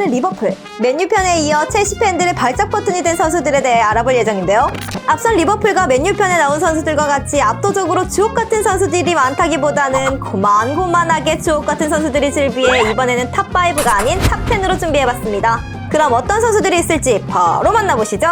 선수는 리버풀. 맨유편에 이어 첼시 팬들의 발작 버튼이 된 선수들에 대해 알아볼 예정인데요. 앞선 리버풀과 맨유편에 나온 선수들과 같이 압도적으로 주옥 같은 선수들이 많다기보다는 고만고만하게 주옥 같은 선수들이 즐비해 이번에는 탑5가 아닌 탑10으로 준비해봤습니다. 그럼 어떤 선수들이 있을지 바로 만나보시죠.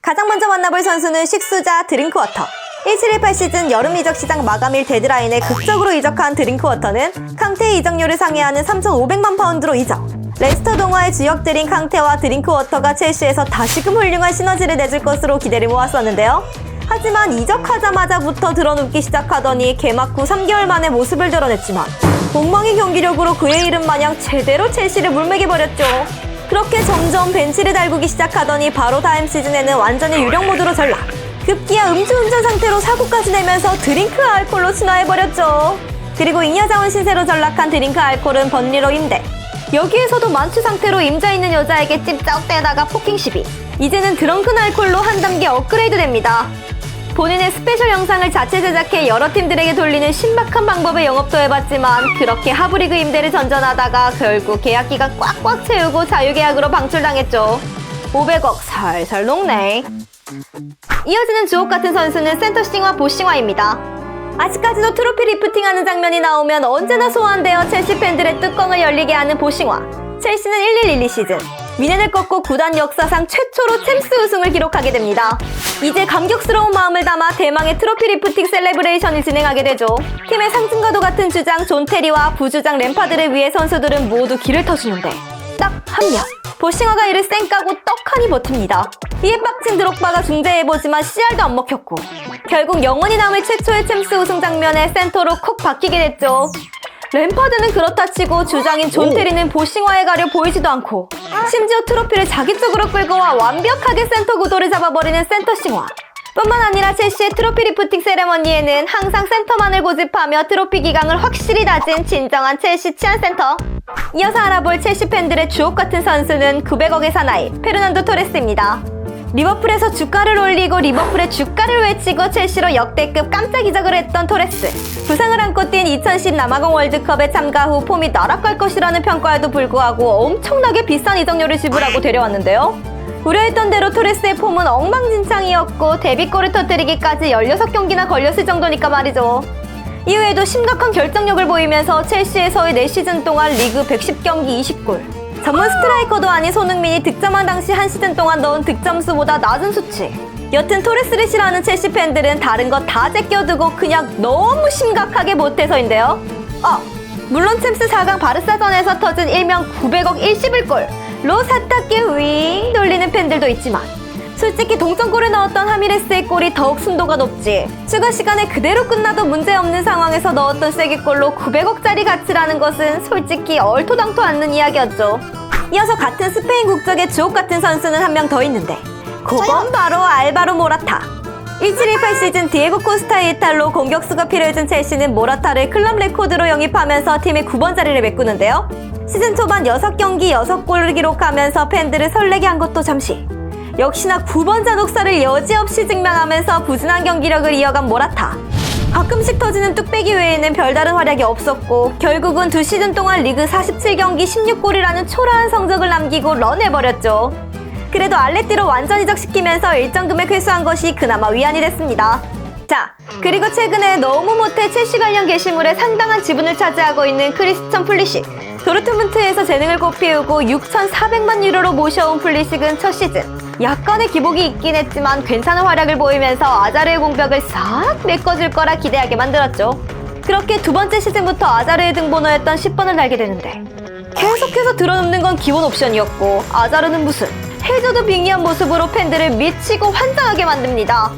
가장 먼저 만나볼 선수는 식수자 드링크워터. 1718 시즌 여름 이적 시장 마감일 데드라인에 극적으로 이적한 드링크워터는 캉테의 이적료를 상회하는 3,500만 파운드로 이적. 레스터 동화의 주역들인 캉테와 드링크워터가 첼시에서 다시금 훌륭한 시너지를 내줄 것으로 기대를 모았었는데요. 하지만 이적하자마자부터 드러눕기 시작하더니 개막 후 3개월 만에 모습을 드러냈지만 엉망의 경기력으로 그의 이름 마냥 제대로 첼시를 물매겨버렸죠. 그렇게 점점 벤치를 달구기 시작하더니 바로 다음 시즌에는 완전히 유령 모드로 전락. 급기야 음주운전 상태로 사고까지 내면서 드링크 알콜로 진화해버렸죠. 그리고 잉여자원 신세로 전락한 드링크 알콜은 번리로 임대. 여기에서도 만취 상태로 임자 있는 여자에게 찝쩍대다가 포킹 시비. 이제는 드렁큰 알콜로 한 단계 업그레이드 됩니다. 본인의 스페셜 영상을 자체 제작해 여러 팀들에게 돌리는 신박한 방법의 영업도 해봤지만 그렇게 하브리그 임대를 전전하다가 결국 계약 기간 꽉꽉 채우고 자유계약으로 방출당했죠. 500억 살살 녹네. 이어지는 주옥 같은 선수는 센터싱과 보싱화입니다. 아직까지도 트로피 리프팅하는 장면이 나오면 언제나 소환되어 첼시 팬들의 뚜껑을 열리게 하는 보싱화. 첼시는 1112 시즌 미넨을 꺾고 구단 역사상 최초로 챔스 우승을 기록하게 됩니다. 이제 감격스러운 마음을 담아 대망의 트로피 리프팅 셀레브레이션을 진행하게 되죠. 팀의 상징과도 같은 주장 존 테리와 부주장 램파드를 위해 선수들은 모두 길을 터주는데 딱 한 명. 보싱어가 이를 쌩까고 떡하니 버팁니다. 이에 빡친 드록바가 중재해보지만 CR도 안 먹혔고 결국 영원히 남을 최초의 챔스 우승 장면에 센터로 콕 박히게 됐죠. 램파드는 그렇다 치고 주장인 존 테리는 보싱화에 가려 보이지도 않고 심지어 트로피를 자기 쪽으로 끌고 와 완벽하게 센터 구도를 잡아버리는 센터 싱화. 뿐만 아니라 첼시의 트로피 리프팅 세레머니에는 항상 센터만을 고집하며 트로피 기강을 확실히 다진 진정한 첼시 치안 센터. 이어서 알아볼 첼시 팬들의 주옥 같은 선수는 900억의 사나이 페르난도 토레스입니다. 리버풀에서 주가를 올리고 리버풀의 주가를 외치고 첼시로 역대급 깜짝 이적을 했던 토레스. 부상을 안고 뛴 2010 남아공 월드컵에 참가 후 폼이 나락갈 것이라는 평가에도 불구하고 엄청나게 비싼 이적료를 지불하고 데려왔는데요. 우려했던 대로 토레스의 폼은 엉망진창이었고 데뷔골을 터뜨리기까지 16경기나 걸렸을 정도니까 말이죠. 이후에도 심각한 결정력을 보이면서 첼시에서의 4시즌 동안 리그 110경기 20골. 전문 스트라이커도 아닌 손흥민이 득점한 당시 한 시즌 동안 넣은 득점수보다 낮은 수치. 여튼 토레스를 싫어하는 첼시 팬들은 다른 거다 제껴두고 그냥 너무 심각하게 못해서인데요. 아, 물론 챔스 4강 바르사전에서 터진 일명 900억 1 1골로 사탁기 윙 돌리는 팬들도 있지만 솔직히 동점골을 넣었던 하미레스의 골이 더욱 순도가 높지. 추가 시간에 그대로 끝나도 문제없는 상황에서 넣었던 쐐기골로 900억짜리 가치라는 것은 솔직히 얼토당토 않는 이야기였죠. 이어서 같은 스페인 국적의 주옥 같은 선수는 한 명 더 있는데 그건 바로 알바로 모라타. 1718 시즌 디에고 코스타의 이탈로 공격수가 필요해진 첼시는 모라타를 클럽 레코드로 영입하면서 팀의 9번 자리를 메꾸는데요. 시즌 초반 6경기 6골을 기록하면서 팬들을 설레게 한 것도 잠시. 역시나 9번 잔혹사를 여지없이 증명하면서 부진한 경기력을 이어간 모라타. 가끔씩 터지는 뚝배기 외에는 별다른 활약이 없었고 결국은 두 시즌 동안 리그 47경기 16골이라는 초라한 성적을 남기고 런해버렸죠. 그래도 알레티로 완전 이적시키면서 일정 금액 회수한 것이 그나마 위안이 됐습니다. 자, 그리고 최근에 너무 못해 첼시 관련 게시물에 상당한 지분을 차지하고 있는 크리스천 플리식. 도르트문트에서 재능을 꽃피우고 6,400만 유로로 모셔온 플리식은 첫 시즌. 약간의 기복이 있긴 했지만 괜찮은 활약을 보이면서 아자르의 공벽을 싹 메꿔줄 거라 기대하게 만들었죠. 그렇게 두 번째 시즌부터 아자르의 등번호였던 10번을 달게 되는데 계속해서 들어눕는 건 기본 옵션이었고 아자르는 무슨 해저도 빙의한 모습으로 팬들을 미치고 환장하게 만듭니다.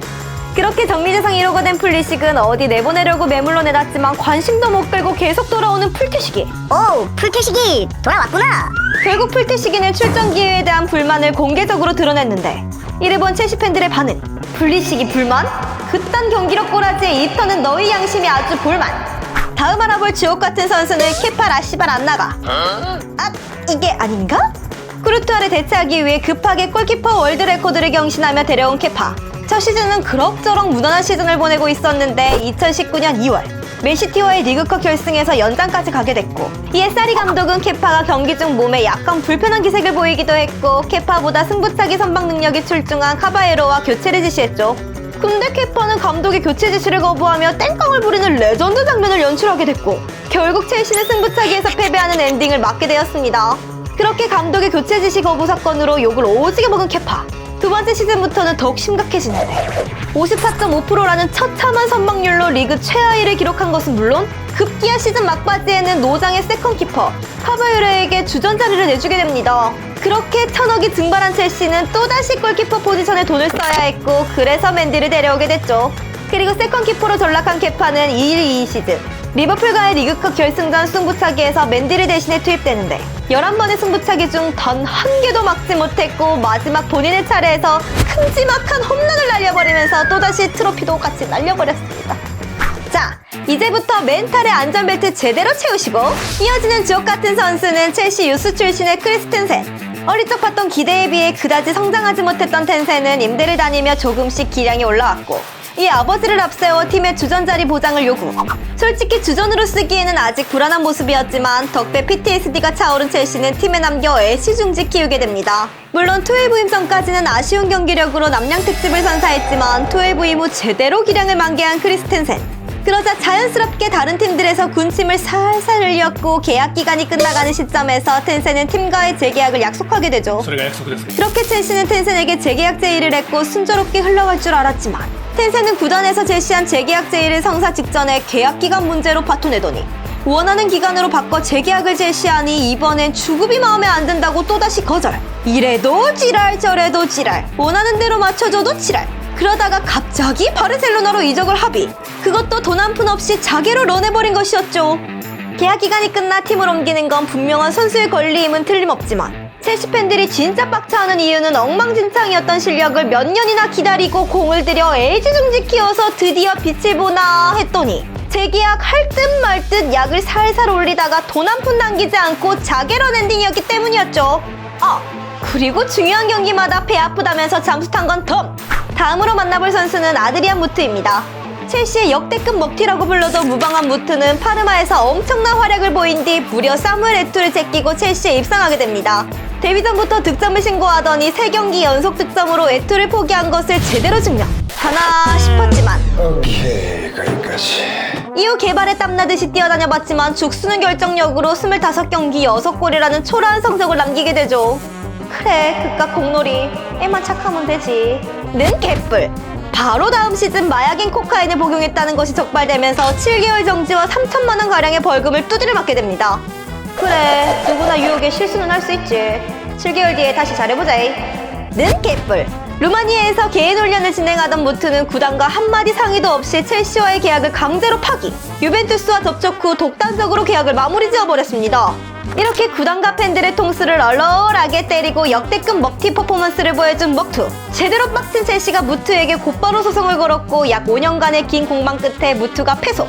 그렇게 정리대상 1호가 된 플리식은 어디 내보내려고 매물로 내놨지만 관심도 못 끌고 계속 돌아오는 풀태식이 오, 풀캐식이 돌아왔구나. 결국 풀태식이는 출전 기회에 대한 불만을 공개적으로 드러냈는데 이를 본 첼시 팬들의 반응 플리식이 불만? 그딴 경기력 꼬라지에 이 터는 너희 양심이 아주 볼만 다음 알아볼 지옥 같은 선수는 케파 라시발 안 나가 아 이게 아닌가? 쿠르투아를 대체하기 위해 급하게 골키퍼 월드 레코드를 경신하며 데려온 케파 첫 시즌은 그럭저럭 무난한 시즌을 보내고 있었는데 2019년 2월 맨시티와의 리그컵 결승에서 연장까지 가게 됐고 이에 사리 감독은 케파가 경기 중 몸에 약간 불편한 기색을 보이기도 했고 케파보다 승부차기 선방 능력이 출중한 카바에로와 교체를 지시했죠. 근데 케파는 감독의 교체 지시를 거부하며 땡깡을 부리는 레전드 장면을 연출하게 됐고 결국 첼시는 승부차기에서 패배하는 엔딩을 맞게 되었습니다. 그렇게 감독의 교체 지시 거부 사건으로 욕을 오지게 먹은 케파. 두 번째 시즌부터는 더욱 심각해지는데 54.5%라는 처참한 선방률로 리그 최하위를 기록한 것은 물론 급기야 시즌 막바지에는 노장의 세컨키퍼 카바유레에게 주전 자리를 내주게 됩니다. 그렇게 천억이 증발한 첼시는 또다시 골키퍼 포지션에 돈을 써야 했고 그래서 맨디를 데려오게 됐죠. 그리고 세컨키퍼로 전락한 케파는 2일 2위 시즌 리버풀과의 리그컵 결승전 승부차기에서 맨디를 대신해 투입되는데 11번의 승부차기 중 단 한 개도 막지 못했고 마지막 본인의 차례에서 큼지막한 홈런을 날려버리면서 또다시 트로피도 같이 날려버렸습니다. 자, 이제부터 멘탈의 안전벨트 제대로 채우시고 이어지는 주옥 같은 선수는 첼시 유스 출신의 크리스텐센. 어릴 적 봤던 기대에 비해 그다지 성장하지 못했던 텐센은 임대를 다니며 조금씩 기량이 올라왔고 이 아버지를 앞세워 팀의 주전 자리 보장을 요구. 솔직히 주전으로 쓰기에는 아직 불안한 모습이었지만 덕배 PTSD가 차오른 첼시는 팀에 남겨 애시중지 키우게 됩니다. 물론 투웨이브 임전까지는 아쉬운 경기력으로 남양특집을 선사했지만 투웨이브 임후 제대로 기량을 만개한 크리스텐센. 그러자 자연스럽게 다른 팀들에서 군침을 살살 흘렸고 계약 기간이 끝나가는 시점에서 텐센은 팀과의 재계약을 약속하게 되죠. 그렇게 첼시는 텐센에게 재계약 제의를 했고 순조롭게 흘러갈 줄 알았지만 텐센은 구단에서 제시한 재계약 제의를 성사 직전에 계약 기간 문제로 파토내더니 원하는 기간으로 바꿔 재계약을 제시하니 이번엔 주급이 마음에 안 든다고 또다시 거절. 이래도 지랄 저래도 지랄. 원하는 대로 맞춰줘도 지랄. 그러다가 갑자기 바르셀로나로 이적을 합의. 그것도 돈 한 푼 없이 자개로 런해버린 것이었죠. 계약 기간이 끝나 팀을 옮기는 건 분명한 선수의 권리임은 틀림없지만 첼시 팬들이 진짜 빡쳐하는 이유는 엉망진창이었던 실력을 몇 년이나 기다리고 공을 들여 애지중지 키워서 드디어 빛을 보나 했더니 재계약 할 듯 말 듯 약을 살살 올리다가 돈 한 푼 남기지 않고 자개런 엔딩이었기 때문이었죠. 아 그리고 중요한 경기마다 배 아프다면서 잠수 탄 건 덤. 다음으로 만나볼 선수는 아드리안 무트입니다. 첼시의 역대급 먹튀라고 불러도 무방한 무트는 파르마에서 엄청난 활약을 보인 뒤 무려 사무엘 에투를 제끼고 첼시에 입상하게 됩니다. 데뷔 전부터 득점을 신고하더니 3경기 연속 득점으로 에투를 포기한 것을 제대로 증명. 하나 싶었지만 오케이 거기까지 이후 개발에 땀나듯이 뛰어다녀 봤지만 죽수는 결정력으로 25경기 6골이라는 초라한 성적을 남기게 되죠. 그래, 그깟 공놀이. 애만 착하면 되지. 는 개뿔. 바로 다음 시즌 마약인 코카인을 복용했다는 것이 적발되면서 7개월 정지와 3천만 원 가량의 벌금을 두드려 맞게 됩니다. 그래, 누구나 유혹에 실수는 할 수 있지. 7개월 뒤에 다시 잘해보자. 는 개뿔. 루마니아에서 개인 훈련을 진행하던 무트는 구단과 한마디 상의도 없이 첼시와의 계약을 강제로 파기. 유벤투스와 접촉 후 독단적으로 계약을 마무리 지어버렸습니다. 이렇게 구단과 팬들의 통수를 얼얼하게 때리고 역대급 먹튀 퍼포먼스를 보여준 먹투. 제대로 빡친 첼시가 무트에게 곧바로 소송을 걸었고 약 5년간의 긴 공방 끝에 무트가 패소.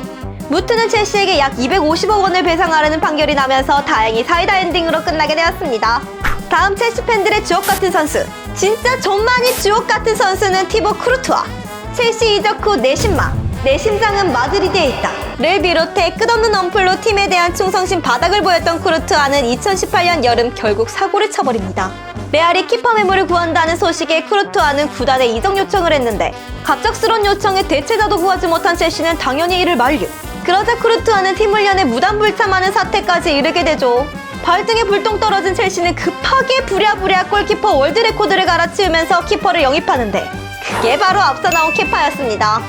무트는 첼시에게 약 250억 원을 배상하라는 판결이 나면서 다행히 사이다 엔딩으로 끝나게 되었습니다. 다음 첼시 팬들의 주옥 같은 선수. 진짜 존만이 주옥 같은 선수는 티보 크루트와. 첼시 이적 후내 신망. 내 심장은 마드리드에 있다. 를 비롯해 끝없는 언플로 팀에 대한 충성심 바닥을 보였던 크루트와는 2018년 여름 결국 사고를 쳐버립니다. 레알이 키퍼 매물을 구한다는 소식에 크루트와는 구단에 이적 요청을 했는데 갑작스런 요청에 대체자도 구하지 못한 첼시는 당연히 이를 만류. 그러자 크루트와는 팀 훈련에 무단불참하는 사태까지 이르게 되죠. 발등에 불똥 떨어진 첼시는 급하게 부랴부랴 골키퍼 월드 레코드를 갈아치우면서 키퍼를 영입하는데 그게 바로 앞서 나온 케파였습니다.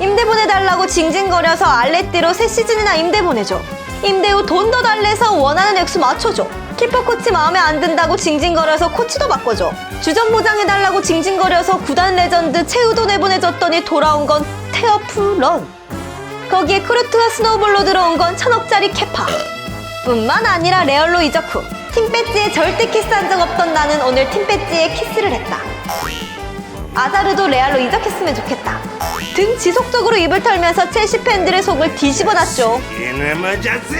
임대 보내달라고 징징거려서 알레띠로 새 시즌이나 임대 보내줘. 임대 후 돈 더 달래서 원하는 액수 맞춰줘. 키퍼 코치 마음에 안 든다고 징징거려서 코치도 바꿔줘. 주전 보장해달라고 징징거려서 구단 레전드 최우도 내보내줬더니 돌아온 건 테어풀 런. 거기에 크루트와 스노우볼로 들어온 건 천억짜리 캐파. 뿐만 아니라 레얼로 이적 후 팀 배지에 절대 키스한 적 없던 나는 오늘 팀 배지에 키스를 했다. 아자르도 레알로 이적했으면 좋겠다. 등 지속적으로 입을 털면서 첼시 팬들의 속을 뒤집어 놨죠. 이놈의 자식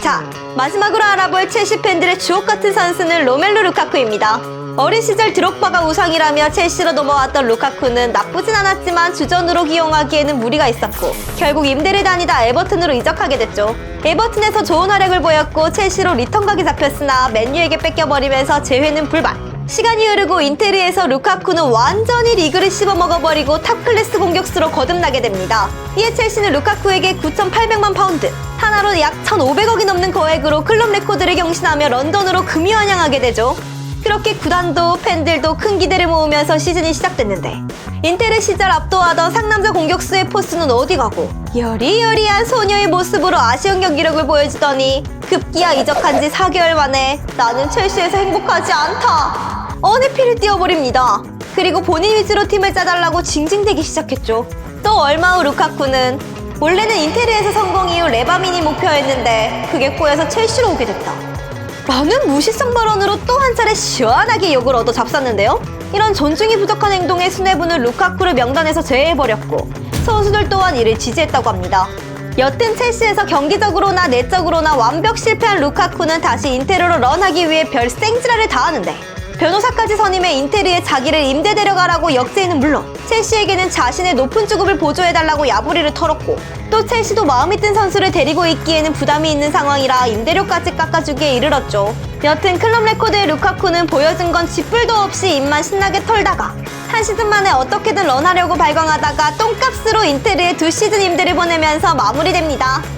자, 마지막으로 알아볼 첼시 팬들의 주옥 같은 선수는 로멜로 루카쿠입니다. 어린 시절 드록바가 우상이라며 첼시로 넘어왔던 루카쿠는 나쁘진 않았지만 주전으로 기용하기에는 무리가 있었고 결국 임대를 다니다 에버튼으로 이적하게 됐죠. 에버튼에서 좋은 활약을 보였고 첼시로 리턴 각이 잡혔으나 맨유에게 뺏겨버리면서 재회는 불발. 시간이 흐르고 인테르에서 루카쿠는 완전히 리그를 씹어먹어버리고 탑클래스 공격수로 거듭나게 됩니다. 이에 첼시는 루카쿠에게 9,800만 파운드, 하나로 약 1,500억이 넘는 거액으로 클럽 레코드를 경신하며 런던으로 금이 환영하게 되죠. 그렇게 구단도 팬들도 큰 기대를 모으면서 시즌이 시작됐는데 인테르 시절 압도하던 상남자 공격수의 포스는 어디 가고 여리여리한 소녀의 모습으로 아쉬운 경기력을 보여주더니 급기야 이적한 지 4개월 만에 나는 첼시에서 행복하지 않다. 어느 피를 띄워버립니다. 그리고 본인 위주로 팀을 짜달라고 징징대기 시작했죠. 또 얼마 후 루카쿠는 원래는 인테르에서 성공 이후 레바민이 목표였는데 그게 꼬여서 첼시로 오게 됐다 라는 무시성 발언으로 또 한 차례 시원하게 욕을 얻어 잡쌌는데요. 이런 존중이 부족한 행동에 수뇌부는 루카쿠를 명단에서 제외해버렸고 선수들 또한 이를 지지했다고 합니다. 여튼 첼시에서 경기적으로나 내적으로나 완벽 실패한 루카쿠는 다시 인테르로 런하기 위해 별 생지라를 다하는데 변호사까지 선임해 인테르에 자기를 임대 데려가라고 역제이는 물론 첼시에게는 자신의 높은 주급을 보조해달라고 야부리를 털었고 또 첼시도 마음이 든 선수를 데리고 있기에는 부담이 있는 상황이라 임대료까지 깎아주기에 이르렀죠. 여튼 클럽 레코드의 루카쿠는 보여준 건 쥐뿔도 없이 입만 신나게 털다가 한 시즌 만에 어떻게든 런하려고 발광하다가 똥값으로 인테르에 두 시즌 임대를 보내면서 마무리됩니다.